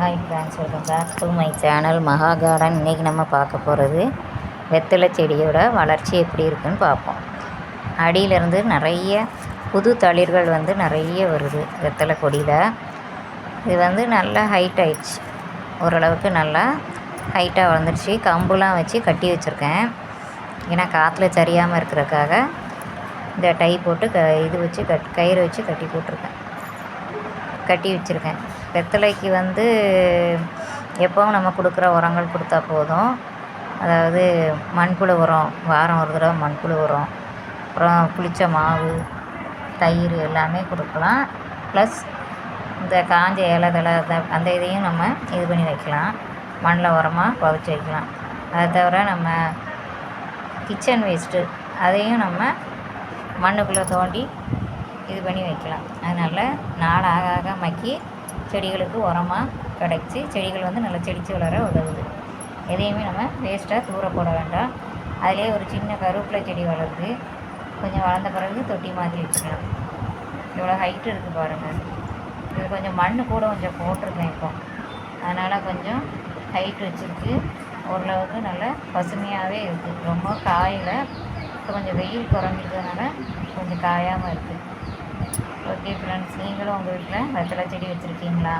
Hi friends welcome back to my channel Maha garden இன்றைக்கி நம்ம பார்க்க போகிறது வெத்தலை செடியோட வளர்ச்சி எப்படி இருக்குன்னு பார்ப்போம். அடியிலேருந்து நிறைய புது தளிர்கள் வந்து நிறைய வருது வெத்தலை கொடியில். இது வந்து நல்லா ஹைட் ஆயிடுச்சு. ஓரளவுக்கு நல்லா ஹைட்டாக வளர்ந்துருச்சு. கம்புலாம் வச்சு கட்டி வச்சுருக்கேன். ஏன்னா காற்றுல சரியாமல் இருக்கிறதுக்காக இந்த டை போட்டு க இது வச்சு கட் கயிறு வச்சு கட்டி போட்டிருக்கேன். கட்டி வச்சுருக்கேன். வெத்தலைக்கு வந்து எப்போவும் நம்ம கொடுக்குற உரங்கள் கொடுத்தா போதும். அதாவது மண்புழு உரம் வாரம் ஒரு தடவை மண்புழு உரம் அப்புறம் புளிச்ச மாவு தயிர் எல்லாமே கொடுக்கலாம். ப்ளஸ் இந்த காஞ்ச இலை தழை அந்த அந்த இதையும் நம்ம இது பண்ணி வைக்கலாம். மண்ணில் உரமாக புதைச்சி வைக்கலாம். அதை தவிர நம்ம கிச்சன் வேஸ்ட்டு அதையும் நம்ம மண்ணுக்குள்ளே தோண்டி இது பண்ணி வைக்கலாம். அதனால் நாள் ஆக ஆக மக்கி செடிகளுக்கு உரமாக கிடைச்சி செடிகள் வந்து நல்லா செடிச்சு வளர உதவுது. எதையுமே நம்ம வேஸ்ட்டாக தூர போட வேண்டாம். அதிலே ஒரு சின்ன கருவேப்பிலை செடி வளருது. கொஞ்சம் வளர்ந்த பிறகு தொட்டி மாற்றி வச்சுக்கலாம். இவ்வளோ ஹைட்டு இருக்குது பாருங்கள் இது கொஞ்சம் மண் கூட கொஞ்சம் போட்டிருக்கேன் இப்போ. அதனால் கொஞ்சம் ஹைட் வச்சுருக்கு. ஓரளவுக்கு நல்லா பசுமையாகவே இருக்குது ரொம்ப காயில். இப்போ கொஞ்சம் வெயில் குறைஞ்சிருக்கிறதுனால கொஞ்சம் காயாமல் இருக்குது ஓகே ஃப்ரெண்ட்ஸ் நீங்களும் உங்கள் வீட்டில் வெத்தலை செடி வச்சுருக்கீங்களா?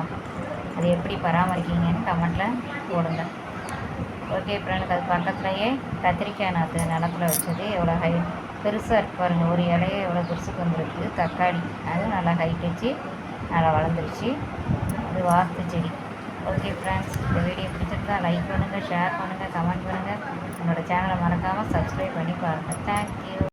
அது எப்படி பராமரிக்கீங்கன்னு கமெண்ட்டில் போடுங்க. ஓகே ஃப்ரெண்ட்ஸ் அது பக்கத்துலேயே கத்திரிக்காய் நாற்று நிலத்துல வச்சது. எவ்வளோ ஹை பெருசாக இருக்கு பாருங்கள் ஒரு இலையே எவ்வளோ பெருசுக்கு வந்துருக்கு. தக்காளி அதுவும் நல்லா ஹைட் வச்சு நல்லா வளர்ந்துருச்சு. அது வாஸ்து செடி. ஓகே ஃப்ரெண்ட்ஸ் இந்த வீடியோ பிடிச்சிருந்தா லைக் பண்ணுங்கள் ஷேர் பண்ணுங்கள் கமெண்ட் பண்ணுங்கள் என்னோடய சேனலை மறக்காமல் சப்ஸ்கிரைப் பண்ணி பாருங்கள் தேங்க்யூ